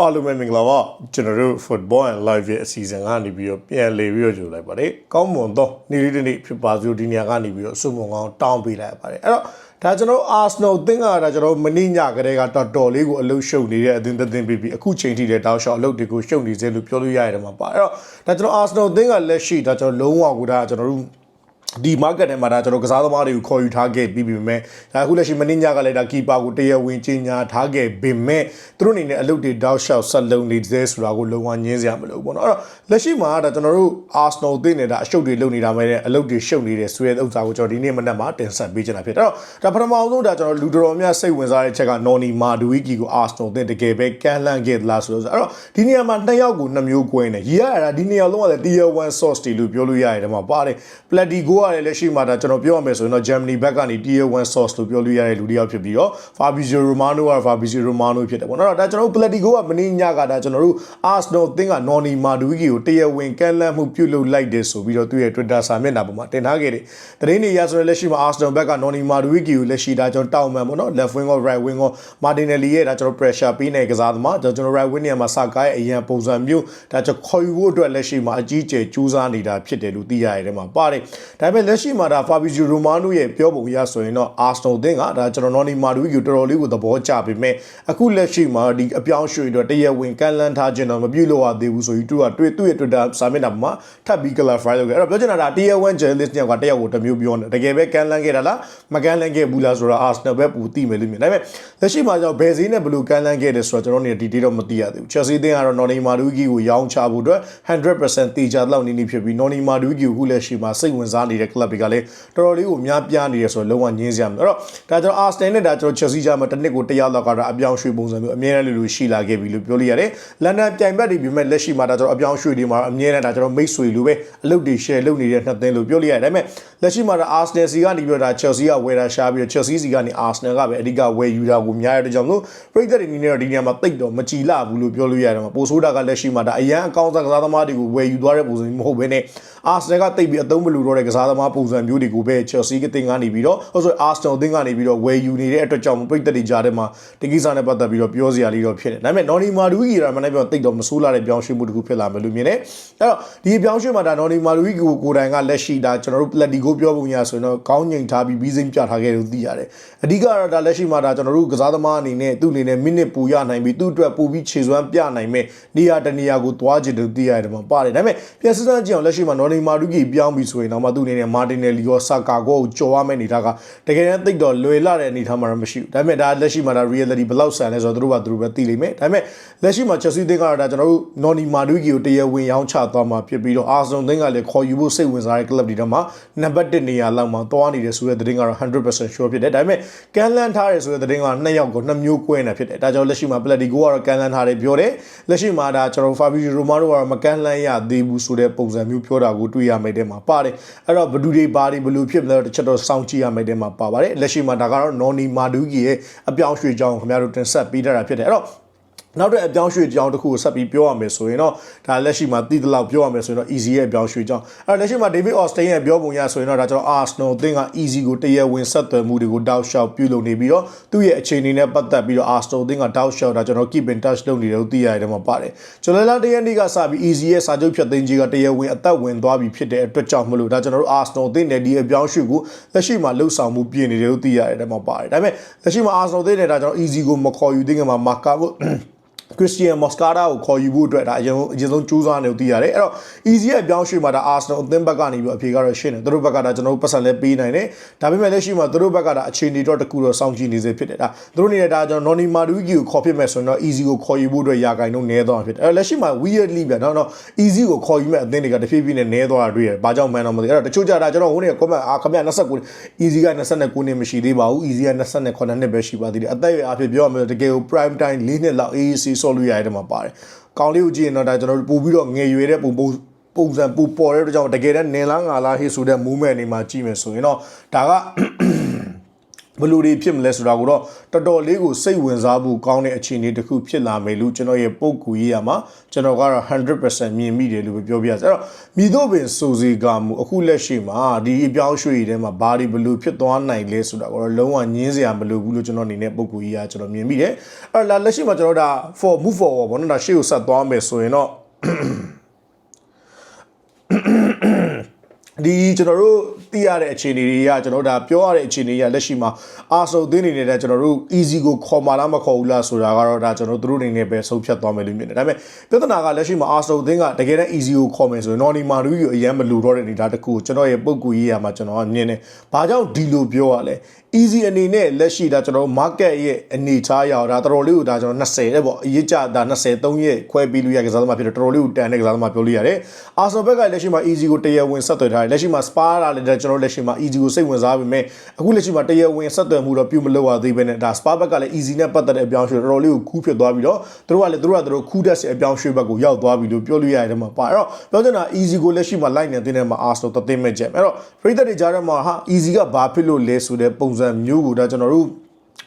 အားလုံးပဲမင်္ဂလာပါကျွန်တော်တို့ football and live ရဲ့အစီအစဉ်ကနေပြီးတော့ပြန်လည်ပြီးတော့ကြိုလိုက်ပါတယ်ကောင်းမွန်သောနေ့လေးတစ်နေ့ဖြစ်ပါစို့ဒီနေရာကနေပြီးတော့စုံမုံကောင်းတောင်းပေးလိုက်ပါတယ်အဲ့တော့ဒါကျွန်တော် Arsenal အသင်းကဒါကျွန်တော်မနေ့ညကတည်းကတော်တော်လေးကိုအလုရှုပ်နေတဲ့အသင်းသင်းပြီးပြီးအခုချိန်ထိတဲ့တောက်လျှောက်အလုတွေကိုရှုပ်နေစေလို့ပြောလို့ရရတယ်မှာပါအဲ့တော့ဒါကျွန်တော် Arsenal အသင်းကလက်ရှိဒါကျွန်တော်လုံးဝကိုဒါကျွန်တော်တို့ ဒီ market ထဲမှာဒါကျွန်တော်ကစားသမားတွေကိုခေါ်ယူထားခဲ့ပြီးပြီမဲ့ဒါအခုလက်ရှိမင်းညကလည်းဒါ keeper ကိုတရားဝင်ကြီးညာထားခဲ့ပေမဲ့သူတို့အနေနဲ့အလုပ်တွေတောက်လျှောက်ဆက်လုံးနေသေးဆိုတာကိုလုံးဝညင်းစရာမလိုဘူးပေါ့နော်အဲ့တော့လက်ရှိမှာဒါကျွန်တော်တို့ Arsenal သိနေတာအရှုပ်တွေလုပ်နေတာမဲ့အလုပ်တွေရှုပ်နေတယ်ဆိုတဲ့ဥစ္စာကိုကျွန်တော်ဒီနေ့မနက်မှာတင်ဆက်ပေးချင်တာဖြစ်တယ်အဲ့တော့ဒါပထမအောင်ဆုံးဒါကျွန်တော်လူတော်များစိတ်ဝင်စားတဲ့ချက်က Noni Madueke ကို Arsenal သိတကယ်ပဲကန်လန့်ခဲ့သလားဆိုတော့အဲ့တော့ဒီနေရာမှာနှစ်ယောက်ကိုနှစ်မျိုးကွဲနေရရတာဒီနေရာလုံးကလည်း tier 1 source တွေလို့ပြောလို့ရတယ်ဒီမှာပါတယ် Platigo ကလည်းလက်ရှိမှာဒါကျွန်တော်ပြောရမယ်ဆိုရင်တော့ Germany ဘက်ကနေ tier 1 source လို့ပြောလို့ရတဲ့လူတစ်ယောက်ဖြစ်ပြီးတော့ Fabrizio Romano က Fabrizio Romano ဖြစ်တယ်ပေါ့နော်ဒါကျွန်တော်တို့ Platigo ကမင်းညကဒါကျွန်တော်တို့ Arsenal အသင်းက Noni Madueke ကိုတရားဝင်ကန်လန့်မှုပြုလုပ်လိုက်တယ်ဆိုပြီးတော့သူ့ရဲ့ Twitter စာမျက်နှာပေါ်မှာတင်ထားခဲ့တယ်။သတင်းတွေရဆိုရင်လက်ရှိမှာ Arsenal ဘက်က Noni Madueke ကိုလက်ရှိဒါကျွန်တော်တောက်မှန်ပေါ့နော် left wing ရော right wing ရော Martinelli ရဲ့ဒါကျွန်တော် pressure ပေးနေကစားသမားဒါကျွန်တော် right wing နေရာမှာစကားရဲ့အရန်ပုံစံမျိုးဒါကျွန်တော်ခေါ်ယူဖို့အတွက်လက်ရှိမှာအကြီးအကျယ်ကြိုးစားနေတာဖြစ်တယ်လို့သိရတဲ့မှာပါတယ်။ဒါပေမဲ့လက်ရှိမှာဒါ Fabrizio Romano ရဲ့ပြောပုံရဆိုရင်တော့ Arsenal အသင်းကဒါကျွန်တော် Noni Madueke ကိုတော်တော်လေးကိုသဘောကျပေမဲ့အခုလက်ရှိမှာဒီအပြောင်းရွှေ့တော့တရားဝင်ကန်လန်းထားခြင်းတော့မပြုလို့ရသေးဘူးဆိုပြီးသူကတွေ့သူ့ရဲ့ Twitter စာမျက်နှာမှာထပ်ပြီး clarify လုပ်ခဲ့အဲ့တော့ပြောချင်တာဒါ tier 1 journalist ညောက်ကတယောက်ကိုတစ်မျိုးပြောနေတကယ်ပဲကန်လန်းခဲ့တာလားမကန်လန်းခဲ့ဘူးလားဆိုတော့ Arsenal ပဲပူသိမယ်လို့မြင်ဒါပေမဲ့လက်ရှိမှာကျတော့ဘယ်ဈေးနဲ့ဘယ်လိုကန်လန်းခဲ့တယ်ဆိုတော့ကျွန်တော်နေဒီ detail တော့မသိရသေးဘူး Chelsea အသင်းကတော့ Noni Madueke ကိုရောင်းချဖို့အတွက်100%တေချာလောက်နေနေဖြစ်ပြီး Noni Madueke ကိုခုလက်ရှိမှာစိတ်ဝင်စားနေတဲ့ club တွေကလည်းတော်တော်လေးကိုများပြားနေတယ်ဆိုတော့လုံးဝညင်းစရာမလိုအဲ့တော့ဒါကျွန်တော် Arsenal နဲ့ဒါကျွန်တော် Chelsea ကြားမှာတစ်နှစ်ကို100လောက်ကတော့အပြောင်းရွှေ့ပုံစံမျိုးအမြဲတမ်းလိုလိုရှိလာခဲ့ပြီလို့ပြောလို့ရတယ်လန်ဒန်ပြိုင်ဘက်တွေပြမဲ့လက်ရှိမှာဒါကျွန်တော်အပြောင်းရွှေ့တွေမှာအမြဲတမ်းဒါကျွန်တော်မိတ်ဆွေလိုပဲအလုပ်တွေ share လုပ်နေတဲ့နှစ်သင်းလို့ပြောလို့ရတယ်ဒါပေမဲ့လက်ရှိမှာဒါ Arsenal စီကနေပြီးတော့ဒါ Chelsea ကဝယ်တာရှားပြီးတော့ Chelsea စီကနေ Arsenal ကပဲအဓိကဝယ်ယူတာကိုများရတဲ့ကြောင့်လို့ပြည်သက်တွေအနေနဲ့တော့ဒီနေရာမှာတိတ်တော့မကြည်လာဘူးလို့ပြောလို့ရတယ်မှာပိုဆိုးတာကလက်ရှိမှာဒါအရန်အကောင်းဆုံးကစားသမားတွေကိုဝယ်ယူသွားတဲ့ပုံစံမျိုးမဟုတ်ဘဲနဲ့ Arsenal ကတိတ်ပြီးအသုံးမလူတော့တဲ့ကစားသမားပုံစံမျိုးတွေကိုပဲ Chelsea ကတင်ကနေပြီးတော့ဟုတ်ဆို Arsenal တင်ကနေပြီးတော့ဝယ်ယူနေတဲ့အတွက်ကြောင့်ပြည်သက်တွေကြားထဲမှာဒီကိစ္စနဲ့ပတ်သက်ပြီးတော့ပြောစရာလေးတော့ဖြစ်တယ်ဒါပေမဲ့ Noni Madueke ကမနေ့ပြောတိတ်တော့မဆိုးလာတဲ့ပြောင်းရွှေ့မှုတစ်ခုဖြစ်လာမယ်လို့မြင်တယ်အဲ့တော့ဒီပြောင်းရွှေ့မှာဒါ Noni Madueke ကိုကိုယ်တိုင်ကလက်ရှိဒါကျွန်တော်တို့ Platigo ပြောပုံရဆိုရင်တော့ကောင်းငိန်ထားပြီးပြီးစိမ့်ပြထားခဲ့လို့သိရတယ်အဓိကတော့ဒါလက်ရှိမှာဒါကျွန်တော်တို့ကစားသမားအနေနဲ့သူ့အနေနဲ့မိနစ်ပူရနိုင်ပြီးသူ့အတွက်ပူပြီးခြေစွမ်းပြနိုင်မဲ့နေရာတနေရာကိုသွားချင်တယ်သိရတယ်မှာပါတယ်ဒါပေမဲ့ပြန်စစမ်းကြည့်အောင်လက်ရှိမှာ Noni Madueke ပြောင်းပြီးဆိုရင်တော့မှသူ့အနေနဲ့ Martinelli ရော Saka ကိုကြော်ရမယ့်အနေထားကတကယ်တမ်းသိတော့လွယ်လာတဲ့အနေထားမှာတော့မရှိဘူးဒါပေမဲ့ဒါလက်ရှိမှာဒါ reality ဘယ်လောက်ဆန်လဲဆိုတော့သူတို့ကသူတို့ပဲသိလိမ့်မယ်ဒါပေမဲ့လက်ရှိမှာ Chelsea သင်းကတော့ဒါကျွန်တော်တို့ Noni Madueke ကိုတရားဝင်ရောင်းချသွားမှာဖြစ်ပြီးတော့ Arsenal သင်းကလည်းခေါ်ယူဖို့စိတ်ဝင်စားတဲ့ club တွေတော့မှာနံပါတ်1နေရာလောက်မှာသွားနေတယ်ဆိုတဲ့သတင်းကတော့100% sure ဖြစ်တယ်ဒါပေမဲ့ကန်လန်ထားတယ်ဆိုတဲ့သတင်းကနှစ်ယောက်ကိုနှစ်မျိုးကွဲနေတာဖြစ်တယ်ဒါကြောင့်လက်ရှိမှာ Platigo ကတော့ကန်လန်ထားတယ်ပြောတယ်လက်ရှိမှာဒါကျွန်တော် Fabrizio Romano ကတော့မကန်လန်ရသေးဘူးဆိုတဲ့ပုံစံမျိုးပြောတာကိုတွေ့ရမယ်တဲ့မှာပါတယ်အဲ့တော့ဘယ်သူတွေဘာတွေဘယ်လိုဖြစ်မလဲတစ်ချက်တော့စောင့်ကြည့်ရမယ်တဲ့မှာပါပါတယ်လက်ရှိမှာဒါကတော့ Noni Madueke ရဲ့အပြောင်းရွှေ့ကြောင်းခင်ဗျားတို့တင်ဆက်ပေးထားတာဖြစ်တယ်အဲ့တော့ နောက်တဲ့အပြောင်းရွှေ့ကြောင်းတစ်ခုကိုဆက်ပြီးပြောရမယ်ဆိုရင်တော့ဒါလက်ရှိမှာတည်တလောက်ပြောရမယ်ဆိုရင်တော့ easy ရဲ့အပြောင်းရွှေ့ကြောင်းအဲ့လက်ရှိမှာ David Austin ရဲ့ပြောပုံရဆိုရင်တော့ဒါကျွန်တော် Arsenal အသင်းက easy ကိုတရားဝင်ဆက်သွယ်မှုတွေကိုတောက်လျှောက်ပြုလုပ်နေပြီးတော့သူ့ရဲ့အခြေအနေနဲ့ပတ်သက်ပြီးတော့ Arsenal အသင်းကတောက်လျှောက်ဒါကျွန်တော် keep in touch လုပ်နေတယ်လို့သိရတယ်မှာပါတယ်ကျွန်တော်လာတရက်နေ့ကစပြီး easy ရဲ့စာချုပ်ဖြတ်သိမ်းကြီးကတရားဝင်အသက်ဝင်သွားပြီဖြစ်တဲ့အတွက်ကြောင့်မလို့ဒါကျွန်တော်တို့ Arsenal အသင်းနဲ့ဒီအပြောင်းရွှေ့ကိုလက်ရှိမှာလှုပ်ဆောင်မှုပြင်နေတယ်လို့သိရတယ်မှာပါတယ်ဒါပေမဲ့လက်ရှိမှာ Arsenal အသင်းနဲ့ဒါကျွန်တော် easy ကိုမခေါ်ယူသေးခင်မှာ Marca ကို Christian Moscada ကိုခေါ်ယူဖို့အတွက်ဒါအရင်အရင်ဆုံးကြိုးစားနေလို့သိရတယ်အဲ့တော့ easy ရဲ့အပြောင်းရွှေ့မှာဒါ Arsenal အသင်းဘက်ကနေပြီးအဖြေကတော့ရှင်းတယ်သူတို့ဘက်ကဒါကျွန်တော်တို့ပတ်စံလဲပေးနိုင်တယ်ဒါပေမဲ့လက်ရှိမှာသူတို့ဘက်ကဒါအခြေအနေတော့တကူတော့စောင့်ကြည့်နေစေဖြစ်တယ်ဒါသူတို့နေတဲ့ဒါကျွန်တော် Noni Madueke ကိုခေါ်ဖြစ်မဲ့ဆိုရင်တော့ easy ကိုခေါ်ယူဖို့အတွက်ရာဂိုင်တော့နည်းသွားဖြစ်တယ်အဲ့တော့လက်ရှိမှာ weirdly ဗျာတော့တော့ easy ကိုခေါ်ယူမဲ့အသင်းတွေကတဖြည်းဖြည်းနဲ့နည်းသွားတာတွေ့ရတယ်ဘာကြောင့်မှန်းတော့မသိအဲ့တော့တချို့ကြတာကျွန်တော်ဟိုနေ့ comment အာခင်ဗျ29 easy က29နှစ်မရှိသေးပါဘူး easy က29နှစ်ပဲရှိပါသေးတယ်အသက်အရွယ်အဖြစ်ပြောရမယ်တကယ်ကို prime time ၄နှစ်လောက် AAC ဆော့လို့ရတယ်မှာပါတယ်ကောင်းလေးကိုကြည့်ရင်တော့ဒါကျွန်တော်တို့ပို့ပြီးတော့ငယ်ရွယ်တဲ့ပုံပုံပုံစံပူပေါ်တဲ့အတွက်ကြောင့်တကယ်တမ်းနင်လားငါလားဟေးဆိုတဲ့ movement တွေမှာကြည့်မယ်ဆိုရင်တော့ဒါက ဘယ်လိုတွေဖြစ်မလဲဆိုတာကိုတော့တော်တော်လေးကိုစိတ်ဝင်စားဖို့ကောင်းတဲ့အခြေအနေတစ်ခုဖြစ်လာမယ်လို့ကျွန်တော်ရဲ့ပုံကူရေးရမှာကျွန်တော်ကတော့100%မြင်မိတယ်လို့ပဲပြောပြရစေအဲ့တော့မိတို့ပင်စူစီကမှုအခုလက်ရှိမှာဒီအပြောင်းရွှေ့တွေထဲမှာဘာတွေဘယ်လိုဖြစ်သွားနိုင်လဲဆိုတာကိုတော့လုံးဝညင်းစရာမလိုဘူးလို့ကျွန်တော်အနေနဲ့ပုံကူရေးရကျွန်တော်မြင်မိတယ်အဲ့တော့လက်ရှိမှာကျွန်တော်ဒါ for move forward ဘောနော်ဒါရှေ့ကိုဆက်သွားမယ်ဆိုရင်တော့ ဒီကျွန်တော်တို့သိရတဲ့အခြေအနေတွေကကျွန်တော်တို့ဒါပြောရတဲ့အခြေအနေတွေကလက်ရှိမှာအာဆိုသင်းနေနေတဲ့ကျွန်တော်တို့ easy ကိုခေါ်မာလားမခေါ်ဘူးလားဆိုတာကတော့ဒါကျွန်တော်တို့အနေနဲ့ပဲဆုံးဖြတ်သွားမယ်လို့မြင်တယ်ဒါပေမဲ့ပြဿနာကလက်ရှိမှာအာဆိုသင်းကတကယ်တမ်း easy ကိုခေါ်မယ်ဆိုရင် Noni Maru ကိုအရင်မလူတော့တဲ့အနေဒါတခုကိုကျွန်တော်ရဲ့ပုံကူရေးရမှာကျွန်တော်ကမြင်တယ်ဘာကြောင့်ဒီလိုပြောရလဲ easy အနေနဲ့လက်ရှိဒါကျွန်တော်တို့ market ရဲ့အနေထားရအောင်ဒါတော်တော်လေးကိုဒါကျွန်တော်20တဲ့ပေါ့အရေးကြဒါ23ရက်ခွဲပြီးလို့ရကစားသမားဖြစ်တယ်တော်တော်လေးကိုတန်တဲ့ကစားသမားပြောလို့ရတယ်အာဆိုဘက်ကလက်ရှိမှာ easy ကိုတရားဝင်ဆက်သွယ်ထားတယ်လက်ရှိမှာ spa လာလည်းကျွန်တော်လက်ရှိမှာ easy ကိုစိတ်ဝင်စားပေမဲ့အခုလက်ရှိမှာတရားဝင်ဆက်သွယ်မှုတော့ပြုမလုပ်ရသေးပဲနဲ့ဒါ spa ဘက်ကလည်း easy နဲ့ပတ်သက်တဲ့အပြောင်းရွှေ့တော်တော်လေးကိုကူးဖြစ်သွားပြီးတော့သူတို့ကလည်းသူတို့ကသူတို့ခူးတက်တဲ့အပြောင်းရွှေ့ဘက်ကိုရောက်သွားပြီလို့ပြောလို့ရတယ်တဲ့မှာပါအဲ့တော့ပြောချင်တာ easy ကိုလက်ရှိမှာ line နေတဲ့တဲ့မှာ Arsenal တသိမ်းမဲ့ချက်အဲ့တော့ပရိသတ်တွေကြားထဲမှာဟာ easy ကဘာဖြစ်လို့လဲဆိုတဲ့ပုံစံမျိုးကိုဒါကျွန်တော်တို့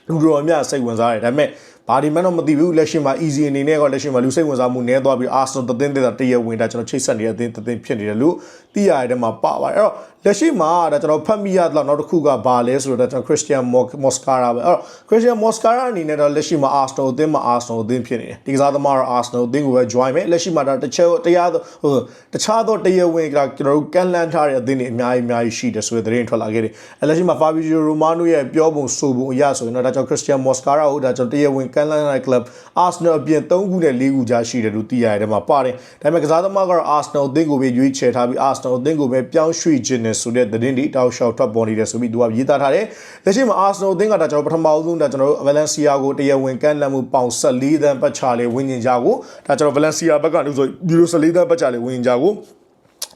လူတော်များစိတ်ဝင်စားတယ်ဒါပေမဲ့ ဘာဒီမှတော့မသိဘူးလက်ရှိမှာ easy အနေနဲ့ကလက်ရှိမှာလူစိတ်ဝင်စားမှုနည်းသွားပြီး Arsenal တသိန်းတဲ့တရဝင်တာကျွန်တော်ချိတ်ဆက်နေတဲ့အသင်းတသိန်းဖြစ်နေတယ်လို့သိရတဲ့မှာပါပါတယ်အဲ့တော့လက်ရှိမှာဒါကျွန်တော်ဖတ်မိရတော့နောက်တစ်ခုကဘာလဲဆိုတော့ကျွန်တော် Christian Moscara ပဲအဲ့တော့ Christian Moscara အနေနဲ့တော့လက်ရှိမှာ Arsenal အသင်းမှာ Arsenal အသင်းဖြစ်နေတယ်ဒီကစားသမားတော့ Arsenal အသင်းကိုပဲ join မယ်လက်ရှိမှာဒါတချို့တရားဟိုတခြားသောတရားဝင်ကကျွန်တော်တို့ကန်လန်ထားတဲ့အသင်းတွေအများကြီးအများကြီးရှိတယ်ဆိုတဲ့သတင်းထွက်လာခဲ့တယ်အဲ့လက်ရှိမှာ Fabio Romano ရဲ့ပြောပုံဆိုပုံအရဆိုရင်တော့ဒါကြောင့် Christian Moscara ဟိုဒါကြောင့်တရားဝင်ကန်လန်တဲ့ club Arsenal အပြင်3ခုနဲ့4ခုကြားရှိတယ်လို့သိရတယ်မှာပါတယ်ဒါပေမဲ့ကစားသမားကတော့ Arsenal အသင်းကိုပဲရွေးချယ်ထားပြီး Arsenal အသင်းကိုပဲပြောင်းရွှေ့ခြင်းနဲ့ဆိုတဲ့သတင်းတွေတောက်လျှောက်ထွက်ပေါ်နေတယ်ဆိုပြီးသူကရေးသားထားတယ်လက်ရှိမှာ Arsenal အသင်းကဒါကျွန်တော်ပထမအဆုံးဒါကျွန်တော်တို့ Valencia ကိုတရားဝင်ကန်လန်မှုပေါင်14သန်းပတ်ချလေဝင်းကျင်ကြကိုဒါကျွန်တော် Valencia ဘက်ကနေဆိုယူရို14သန်းပတ်ချလေဝင်းကျင်ကြကို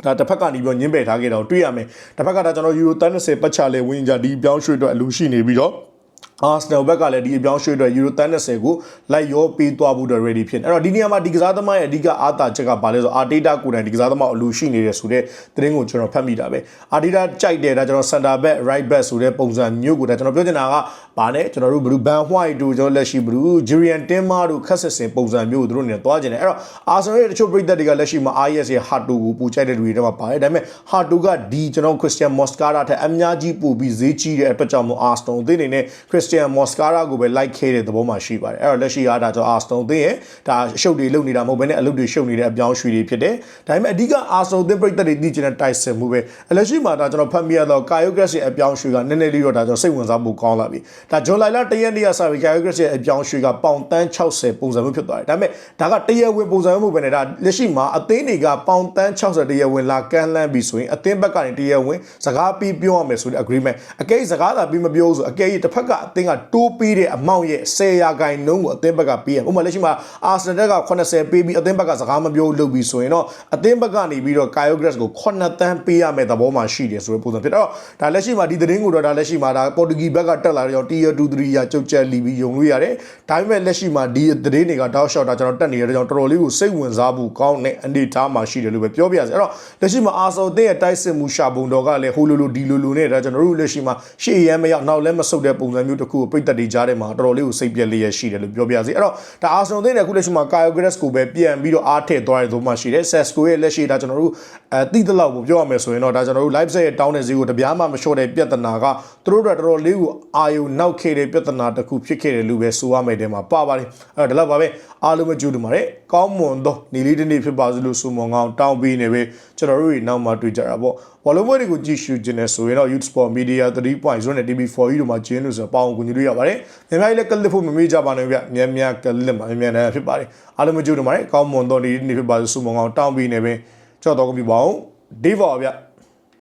ဒါတစ်ဖက်ကနေပြီးတော့ညင်းပယ်ထားခဲ့တော့တွေ့ရမယ်တစ်ဖက်ကဒါကျွန်တော်ယူရို30ပတ်ချလေဝင်းကျင်ကြဒီပြောင်းရွှေ့အတွက်အလူရှိနေပြီးတော့ အာစနယ်ဘက်ကလည်းဒီအပြောင်းရွှေ့အတွက်ယူရို30ကိုလိုက်ရောပေးသွားဖို့အတွက် ready ဖြစ်နေအဲ့တော့ဒီနေရာမှာဒီကစားသမားရဲ့အဓိကအားသာချက်ကဘာလဲဆိုအာတေတာကိုယ်တိုင်ဒီကစားသမားအလူရှိနေတယ်ဆိုတဲ့သတင်းကိုကျွန်တော်ဖတ်မိတာပဲအာတေတာကြိုက်တယ်ဒါကျွန်တော် center back right back ဆိုတဲ့ပုံစံမျိုးကိုဒါကျွန်တော်ပြောချင်တာကဘာလဲကျွန်တော်တို့ဘလူးဘန်ဟွိုက်တို့ကျွန်တော်လက်ရှိဘလူးဂျီရီယန်တင်မာတို့ခက်ဆက်စင်ပုံစံမျိုးကိုတို့နေသွားကြတယ်အဲ့တော့အာဆင်နယ်ရဲ့တချို့ပြည်သက်တွေကလက်ရှိမှာ IS ရဲ့ Hard ကိုပူချိုက်တဲ့လူတွေတော့ပါတယ်ဒါပေမဲ့ Hard ကဒီကျွန်တော် Christian Moscara ထက်အများကြီးပိုပြီးဈေးကြီးတဲ့အတွက်ကြောင့်မို့ Arsenal အသင်းအနေနဲ့ Christian Moscara ကိုပဲ like ခဲ့တဲ့သဘောမှာရှိပါတယ်အဲ့တော့လက်ရှိအားဒါကြောင့် Arsenal အသင်းရဲ့ဒါရှုပ်တွေလုပ်နေတာမဟုတ်ဘဲနဲ့အလုပ်တွေရှုပ်နေတဲ့အပြောင်းရွှေ့တွေဖြစ်တယ်ဒါပေမဲ့အဓိက Arsenal အသင်းပြည်သက်တွေသိချင်တဲ့တိုက်စစ်မှုပဲလက်ရှိမှာဒါကျွန်တော်ဖတ်မိရတော့ Kyogas ရဲ့အပြောင်းရွှေ့ကနည်းနည်းလေးတော့ဒါကျွန်တော်စိတ်ဝင်စားမှုကောင်းလာပြီဒါဂျွန်လိုင်လာတရက်နေ့ကစပြီး Kyogas ရဲ့အပြောင်းရွှေ့ကပေါင်တန်း60ပုံစံမျိုးဖြစ်သွားတယ်ဒါပေမဲ့ဒါကတရက်ဝင်ပုံစံမျိုးပဲနဲ့ဒါလက်ရှိမှာအသင်းတွေကပေါင်တန်း60တရက်ဝင်လာကမ်းလှမ်းပြီးဆိုရင်အသင်းဘက်ကနေတရက်ဝင်စကားပြီးပြောရမယ်ဆိုတဲ့ agreement အကဲစကားသာပြီးမပြောဘူးဆိုအကဲတစ်ဖက်ကအသင်းကတိုးပေးတဲ့အမောင့်ရဲ့10ရာခိုင်နှုန်းကိုအသင်းဘက်ကပေးရဥပမာလက်ရှိမှာ Arsenal က80ပေးပြီးအသင်းဘက်ကစကားမပြောလုပ်ပြီးဆိုရင်တော့အသင်းဘက်ကနေပြီးတော့ Kyogas ကို9တန်းပေးရမယ်သဘောမှာရှိတယ်ဆိုတဲ့ပုံစံဖြစ်တော့ဒါလက်ရှိမှာဒီသတင်းကိုတော့ဒါလက်ရှိမှာဒါပေါ်တူဂီဘက်ကတက်လာတော့ Tier 2 3ရာကျုပ်ချက်လီပြီးယုံလို့ရတယ်ဒါပေမဲ့လက်ရှိမှာဒီသတင်းတွေကတောက်လျှောက်တာကျွန်တော်တက်နေတဲ့ကြောင့်တော်တော်လေးကိုစိတ်ဝင်စားဖို့ကောင်းတဲ့အနေအထားမှာရှိတယ်လို့ပဲပြောပြရစီအဲ့တော့လက်ရှိမှာအာဆော်အသင်းရဲ့တိုက်စစ်မှုရှာပုံတော်ကလည်းဟိုလိုလိုဒီလိုလိုနဲ့ဒါကျွန်တော်တို့လက်ရှိမှာရှေ့ရမ်းမရောက်နောက်လည်းမဆုတ်တဲ့ပုံစံမျိုးတစ်ခုကိုပြိတက်တွေကြားထဲမှာတော်တော်လေးကိုစိတ်ပြက်လေးရရှိတယ်လို့ပြောပြရစီအဲ့တော့ဒါအာဆော်အသင်းရဲ့အခုလက်ရှိမှာ Kyle Grass ကိုပဲပြန်ပြီးတော့အားထည့်သွားတဲ့သဘောမှရှိတယ် Sesco ရဲ့လက်ရှိဒါကျွန်တော်တို့အဲတိတလောက်ကိုပြောရမယ်ဆိုရင်တော့ဒါကျွန်တော်တို့ live set ရဲ့တောင်းတဲ့ဈေးကိုတပြားမှမလျှော့တဲ့ပြဿနာကသူတို့တို့တော်တော်လေးကိုအာယုံနောက်ခဲ့တဲ့ပြဿနာတစ်ခုဖြစ်ခဲ့တယ်လို့ပဲဆိုရမယ်တဲ့မှာပါပါတယ်အဲ့တော့ဒီလောက်ပါပဲအားလုံးပဲကြိုးတူပါတယ်ကောင်းမွန်သောနေလေးတစ်နေ့ဖြစ်ပါစေလို့ဆုမွန်ကောင်းတောင်းပေးနေပဲကျွန်တော်တို့တွေနောက်မှတွေ့ကြတာပေါ့ဘောလုံးပွဲတွေကိုကြည့်ရှုခြင်းနဲ့ဆိုရင်တော့ Youth Sport Media 3.0နဲ့ TV4U တို့မှာကျင်းလို့ဆိုပေါင်းကူညီလို့ရပါတယ်မြန်မာပြည်လည်းကလစ်ဖို့မမေ့ကြပါနဲ့ဗျမြန်မြန်ကလစ်မှာမြန်မြန်လည်းဖြစ်ပါတယ်အားလုံးပဲကြိုးတူပါတယ်ကောင်းမွန်သောနေလေးတစ်နေ့ဖြစ်ပါစေဆုမွန်ကောင်းတောင်းပေးနေပဲကြောက်တော့ကြပြီပါအောင်ဒီပါဗျ